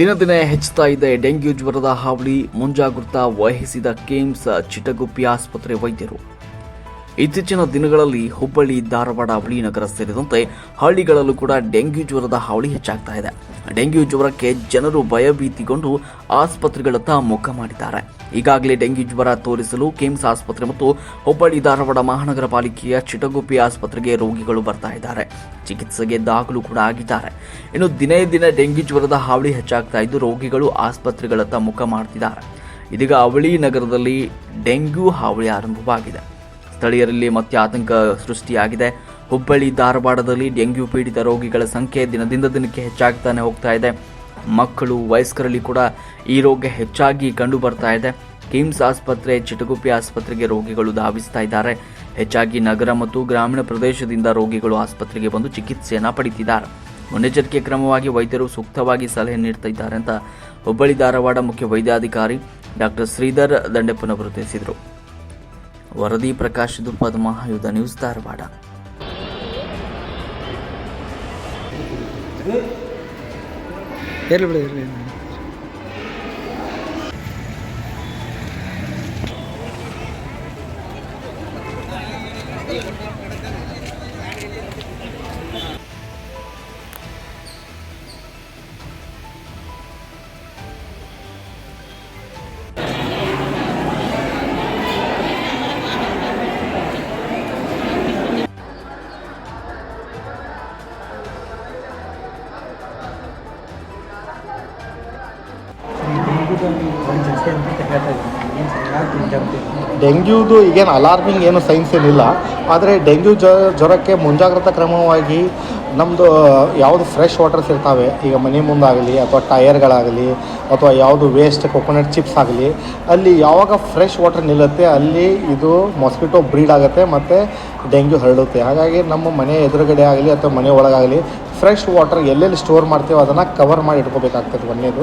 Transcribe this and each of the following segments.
ದಿನ ದಿನ ಹೆಚ್ಚುತ್ತಾ ಇದೆ ಡೆಂಗ್ಯೂ ಜ್ವರದ ಹಾವಳಿ. ಮುಂಜಾಗ್ರತಾ ವಹಿಸಿದ ಕೇಮ್ಸ್ ಚಿಟಗುಪ್ಪಿ ಆಸ್ಪತ್ರೆ ವೈದ್ಯರು. ಇತ್ತೀಚಿನ ದಿನಗಳಲ್ಲಿ ಹುಬ್ಬಳ್ಳಿ, ಧಾರವಾಡ ಅವಳಿ ನಗರ ಸೇರಿದಂತೆ ಹಳ್ಳಿಗಳಲ್ಲೂ ಕೂಡ ಡೆಂಗ್ಯೂ ಜ್ವರದ ಹಾವಳಿ ಹೆಚ್ಚಾಗ್ತಾ ಇದೆ. ಡೆಂಗ್ಯೂ ಜ್ವರಕ್ಕೆ ಜನರು ಭಯಭೀತಿಗೊಂಡು ಆಸ್ಪತ್ರೆಗಳತ್ತ ಮುಖ ಮಾಡಿದ್ದಾರೆ. ಈಗಾಗಲೇ ಡೆಂಗ್ಯೂ ಜ್ವರ ತೋರಿಸಲು ಕಿಮ್ಸ್ ಆಸ್ಪತ್ರೆ ಮತ್ತು ಹುಬ್ಬಳ್ಳಿ, ಧಾರವಾಡ ಮಹಾನಗರ ಪಾಲಿಕೆಯ ಚಿಟಗುಪ್ಪಿ ಆಸ್ಪತ್ರೆಗೆ ರೋಗಿಗಳು ಬರ್ತಾ ಇದ್ದಾರೆ. ಚಿಕಿತ್ಸೆಗೆ ದಾಖಲು ಕೂಡ ಆಗಿದ್ದಾರೆ. ಇನ್ನು ದಿನೇ ದಿನ ಡೆಂಗ್ಯೂ ಜ್ವರದ ಹಾವಳಿ ಹೆಚ್ಚಾಗ್ತಾ ಇದ್ದು ರೋಗಿಗಳು ಆಸ್ಪತ್ರೆಗಳತ್ತ ಮುಖ ಮಾಡ್ತಿದ್ದಾರೆ. ಇದೀಗ ಅವಳಿ ನಗರದಲ್ಲಿ ಡೆಂಗ್ಯೂ ಹಾವಳಿ ಆರಂಭವಾಗಿದೆ. ಸ್ಥಳೀಯರಲ್ಲಿ ಮತ್ತೆ ಆತಂಕ ಸೃಷ್ಟಿಯಾಗಿದೆ. ಹುಬ್ಬಳ್ಳಿ, ಧಾರವಾಡದಲ್ಲಿ ಡೆಂಗ್ಯೂ ಪೀಡಿತ ರೋಗಿಗಳ ಸಂಖ್ಯೆ ದಿನದಿಂದ ದಿನಕ್ಕೆ ಹೆಚ್ಚಾಗ್ತಾನೆ ಹೋಗ್ತಾ ಇದೆ. ಮಕ್ಕಳು, ವಯಸ್ಕರಲ್ಲಿ ಕೂಡ ಈ ರೋಗ ಹೆಚ್ಚಾಗಿ ಕಂಡು ಬರ್ತಾ ಇದೆ. ಕಿಮ್ಸ್ ಆಸ್ಪತ್ರೆ, ಚಿಟಗುಪ್ಪಿ ಆಸ್ಪತ್ರೆಗೆ ರೋಗಿಗಳು ಧಾವಿಸ್ತಾ ಇದ್ದಾರೆ. ಹೆಚ್ಚಾಗಿ ನಗರ ಮತ್ತು ಗ್ರಾಮೀಣ ಪ್ರದೇಶದಿಂದ ರೋಗಿಗಳು ಆಸ್ಪತ್ರೆಗೆ ಬಂದು ಚಿಕಿತ್ಸೆಯನ್ನು ಪಡೀತಿದ್ದಾರೆ. ಮುನ್ನೆಚ್ಚರಿಕೆ ಕ್ರಮವಾಗಿ ವೈದ್ಯರು ಸೂಕ್ತವಾಗಿ ಸಲಹೆ ನೀಡ್ತಾ ಇದ್ದಾರೆ ಅಂತ ಹುಬ್ಬಳ್ಳಿ, ಧಾರವಾಡ ಮುಖ್ಯ ವೈದ್ಯಾಧಿಕಾರಿ ಡಾಕ್ಟರ್ ಶ್ರೀಧರ್ ದಂಡೆಪ್ಪನವರು ತಿಳಿಸಿದರು. ವರದಿ ಪ್ರಕಾಶ್ ದುಪ್ಪದ ನ್ಯೂಸ್ ಧಾರವಾಡ. ಬಿಡಿ ಡೆಂಗ್ಯೂದು ಈಗೇನು ಅಲಾರ್ಮಿಂಗ್ ಏನು ಸೈನ್ಸ್ ಏನಿಲ್ಲ. ಆದರೆ ಡೆಂಗ್ಯೂ ಜ್ವ ಜ್ವರಕ್ಕೆ ಮುಂಜಾಗ್ರತಾ ಕ್ರಮವಾಗಿ ನಮ್ಮದು ಯಾವುದು ಫ್ರೆಶ್ ವಾಟರ್ಸ್ ಇರ್ತಾವೆ, ಈಗ ಮನೆ ಮುಂದಾಗಲಿ ಅಥವಾ ಟಯರ್ಗಳಾಗಲಿ ಅಥವಾ ಯಾವುದು ವೇಸ್ಟ್ ಕೊಕೊನಟ್ ಚಿಪ್ಸ್ ಆಗಲಿ, ಅಲ್ಲಿ ಯಾವಾಗ ಫ್ರೆಶ್ ವಾಟರ್ ನಿಲ್ಲುತ್ತೆ, ಅಲ್ಲಿ ಇದು ಮೊಸ್ಕಿಟೋ ಬ್ರೀಡ್ ಆಗುತ್ತೆ ಮತ್ತು ಡೆಂಗ್ಯೂ ಹರಡುತ್ತೆ. ಹಾಗಾಗಿ ನಮ್ಮ ಮನೆ ಎದುರುಗಡೆ ಆಗಲಿ ಅಥವಾ ಮನೆ ಒಳಗಾಗಲಿ ಫ್ರೆಶ್ ವಾಟರ್ ಎಲ್ಲೆಲ್ಲಿ ಸ್ಟೋರ್ ಮಾಡ್ತೀವೋ ಅದನ್ನು ಕವರ್ ಮಾಡಿ ಇಟ್ಕೋಬೇಕಾಗ್ತದೆ ಒಂದೇದು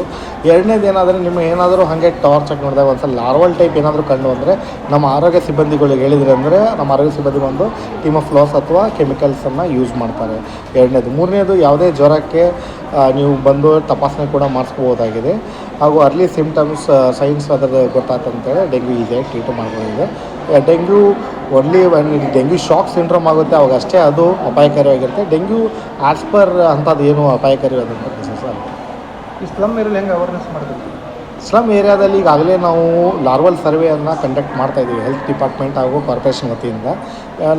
ಎರಡನೇದು ಏನಾದರೂ ನಿಮ್ಮ ಏನಾದರೂ ಹಾಗೆ ಟಾರ್ಚ್ ಹಾಕಿ ನೋಡಿದಾಗ ಒಂದು ಸಲ ಲಾರ್ವಲ್ ಟೈಪ್ ಏನಾದರೂ ಕಂಡು ಅಂದರೆ ನಮ್ಮ ಆರೋಗ್ಯ ಸಿಬ್ಬಂದಿಗಳಿಗೆ ಹೇಳಿದ್ರೆ ಅಂದರೆ ನಮ್ಮ ಆರೋಗ್ಯ ಸಿಬ್ಬಂದಿ ಬಂದು ಟಿಮೋಫ್ಲಾಸ್ ಅಥವಾ ಕೆಮಿಕಲ್ಸನ್ನು ಯೂಸ್ ಮಾಡ್ತಾರೆ. ಎರಡನೇದು. ಮೂರನೇದು, ಯಾವುದೇ ಜ್ವರಕ್ಕೆ ನೀವು ಬಂದು ತಪಾಸಣೆ ಕೂಡ ಮಾಡಿಸ್ಕೋಬೋದಾಗಿದೆ ಹಾಗೂ ಅರ್ಲಿ ಸಿಮ್ಟಮ್ಸ್ ಸೈನ್ಸ್ ಅದರ ಗೊತ್ತಾತಂತೇಳಿ ಡೆಂಗ್ಯೂ ಈಸಿಯಾಗಿ treat ಮಾಡ್ಬೋದಿದೆ dengue only one dengue shock syndrome ಆಗುತ್ತೆ, ಅವಾಗ ಅಷ್ಟೇ ಅದು ಅಪಾಯಕಾರಿಯಾಗಿರುತ್ತೆ. ಡೆಂಗ್ಯೂ ಆಸ್ ಪರ್ ಅಂಥದ್ದು ಏನು ಅಪಾಯಕಾರಿ ಡಿಸೀಸ್ ಸರ್. ಈ ಸ್ಲಮ್ ಇರಲಿ ಹೆಂಗೆ ಅವೇರ್ನೆಸ್ ಮಾಡಿದ್ರಿ ಸ್ಲಮ್ ಏರಿಯಾದಲ್ಲಿ ಈಗಾಗಲೇ ನಾವು ಲಾರ್ವಲ್ ಸರ್ವೆಯನ್ನು ಕಂಡಕ್ಟ್ ಮಾಡ್ತಾ ಇದ್ದೀವಿ ಹೆಲ್ತ್ ಡಿಪಾರ್ಟ್ಮೆಂಟ್ ಹಾಗೂ ಕಾರ್ಪೊರೇಷನ್ ವತಿಯಿಂದ.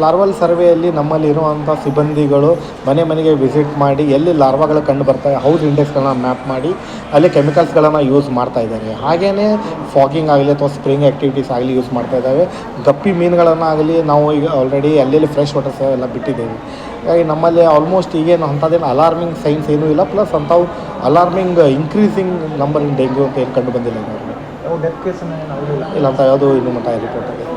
ಲಾರ್ವಲ್ ಸರ್ವೆಯಲ್ಲಿ ನಮ್ಮಲ್ಲಿ ಇರುವಂಥ ಸಿಬ್ಬಂದಿಗಳು ಮನೆ ಮನೆಗೆ ವಿಸಿಟ್ ಮಾಡಿ, ಎಲ್ಲಿ ಲಾರ್ವಾಗಳು ಕಂಡು ಬರ್ತವೆ ಹೌಸ್ ಇಂಡೆಕ್ಸ್ಗಳನ್ನ ಮ್ಯಾಪ್ ಮಾಡಿ, ಅಲ್ಲಿ ಕೆಮಿಕಲ್ಸ್ಗಳನ್ನು ಯೂಸ್ ಮಾಡ್ತಾ ಇದ್ದಾರೆ. ಹಾಗೆಯೇ ಫಾಗಿಂಗ್ ಆಗಲಿ ಅಥವಾ ಸ್ಪ್ರಿಂಗ್ ಆ್ಯಕ್ಟಿವಿಟೀಸ್ ಆಗಲಿ ಯೂಸ್ ಮಾಡ್ತಾ ಇದ್ದಾವೆ. ಗಪ್ಪಿ ಮೀನುಗಳನ್ನಾಗಲಿ ನಾವು ಈಗ ಆಲ್ರೆಡಿ ಅಲ್ಲೆಲ್ಲಿ ಫ್ರೆಶ್ ವಾಟರ್ಸ್ ಎಲ್ಲ ಬಿಟ್ಟಿದ್ದೇವೆ. ಹಾಗಾಗಿ ನಮ್ಮಲ್ಲಿ ಆಲ್ಮೋಸ್ಟ್ ಈಗೇನು ಅಂಥದ್ದೇನು ಅಲಾರ್ಮಿಂಗ್ ಸೈನ್ಸ್ ಏನೂ ಇಲ್ಲ ಪ್ಲಸ್ ಅಂಥವು alarming increasing number in dengue ಅಂತ ಏನು ಕಂಡು ಬಂದಿಲ್ಲ ಇನ್ನು ಯಾವ ಡೆತ್ ಕೇಸನ್ನು ಏನು ಆಗಲಿಲ್ಲ? ಇಲ್ಲ ಅಂತ ಯಾವುದು ಇನ್ನೂ ಮಟ್ಟ ರಿಪೋರ್ಟ್ ಆಗಿದೆ